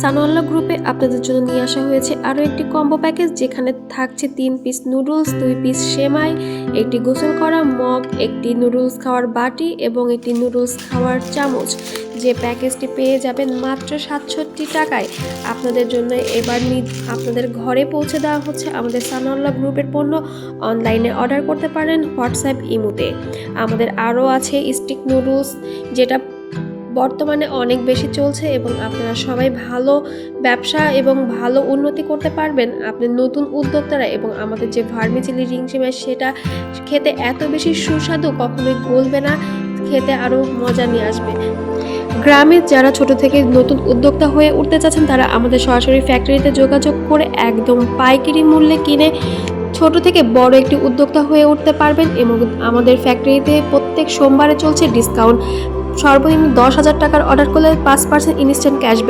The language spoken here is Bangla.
সানোয়াল্লা গ্রুপে আপনাদের জন্য নিয়ে আসা হয়েছে আরও একটি কম্বো প্যাকেজ যেখানে থাকছে তিন পিস নুডলস দুই পিস সেমাই একটি গোসল করা মগ, একটি নুডলস খাওয়ার বাটি এবং একটি নুডলস খাওয়ার চামচ। যে প্যাকেজটি পেয়ে যাবেন মাত্র সাতষট্টি টাকায়। আপনাদের জন্য এবার আপনাদের ঘরে পৌঁছে দেওয়া হচ্ছে আমাদের সানোয়াল্লা গ্রুপের পণ্য। অনলাইনে অর্ডার করতে পারেন হোয়াটসঅ্যাপ ইমুতে। আমাদের আরও আছে স্টিক নুডলস যেটা বর্তমানে অনেক বেশি চলছে এবং আপনারা সবাই ভালো ব্যবসা এবং ভালো উন্নতি করতে পারবেন। আপনি নতুন উদ্যোক্তারা এবং আমাদের যে ভার্মিচিলি রিং সেমাই সেটা খেতে এত বেশি সুস্বাদু কখনোই গলবে না, খেতে আরও মজা নিয়ে আসবে। গ্রামে যারা ছোট থেকে নতুন উদ্যোক্তা হয়ে উঠতে চাচ্ছেন, তারা আমাদের সরাসরি ফ্যাক্টরিতে যোগাযোগ করে একদম পাইকারি মূল্যে কিনে ছোট থেকে বড় একটি উদ্যোক্তা হয়ে উঠতে পারবেন এবং আমাদের ফ্যাক্টরিতে প্রত্যেক সোমবারে চলছে ডিসকাউন্ট সর্বনিম্ন দশ হাজার টাকার অর্ডার করলে পাঁচ পার্সেন্ট ইনস্ট্যান্ট ক্যাশব্যাক